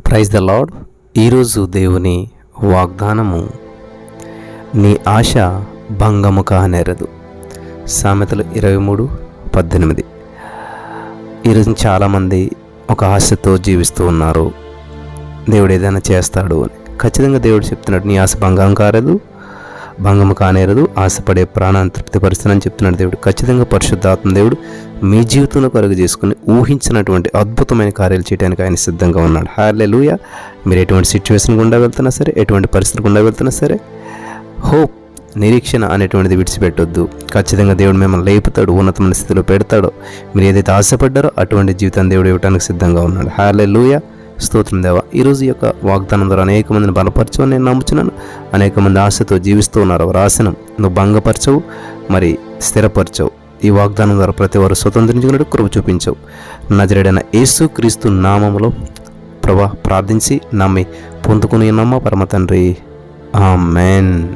Praise the lord ఈరోజు దేవుని వాగ్దానము నీ ఆశ భంగము కానేరదు. సామెతలు ఇరవై మూడు పద్దెనిమిది. ఈరోజు చాలామంది ఒక ఆశతో జీవిస్తూ ఉన్నారు. దేవుడు ఏదైనా చేస్తాడు అని. ఖచ్చితంగా దేవుడు చెప్తున్నాడు నీ ఆశ భంగం కారదు భంగము కానేరదు. ఆశపడే ప్రాణాన్ని తృప్తిపరుస్తానని చెప్తున్నాడు దేవుడు. ఖచ్చితంగా పరిశుద్ధాత్మ దేవుడు మీ జీవితంలో కలుగు చేసుకుని ఊహించినటువంటి అద్భుతమైన కార్యాలు చేయడానికి ఆయన సిద్ధంగా ఉన్నాడు. హార్లే లూయ మీరు ఎటువంటి సిచ్యువేషన్ గుండా వెళ్తున్నా సరే ఎటువంటి పరిస్థితి గుండా వెళ్తున్నా సరే హోప్ నిరీక్షణ అనేటువంటిది విడిచిపెట్టొద్దు. ఖచ్చితంగా దేవుడు మిమ్మల్ని లేపుతాడు ఉన్నతమైన స్థితిలో పెడతాడో. మీరు ఏదైతే ఆశపడ్డారో అటువంటి జీవితాన్ని దేవుడు ఇవ్వడానికి సిద్ధంగా ఉన్నాడు. హార్లే లూయ స్తోత్రం దేవ. ఈరోజు యొక్క వాగ్దానం ద్వారా అనేక మందిని బలపరచవని నేను నమ్ముచున్నాను. అనేక మంది ఆశతో జీవిస్తూ ఉన్నారు. రాసిన నువ్వు భంగపరచవు మరి స్థిరపరచవు. ఈ వాగ్దానం ద్వారా ప్రతి వారు స్వతంత్రించుకున్నట్టు కృప చూపించవు. నజరేడైన యేసు క్రీస్తు నామములో ప్రభా ప్రార్థించి నమ్మి పొందుకుని నమ్మ పరమ తండ్రి. ఆమెన్.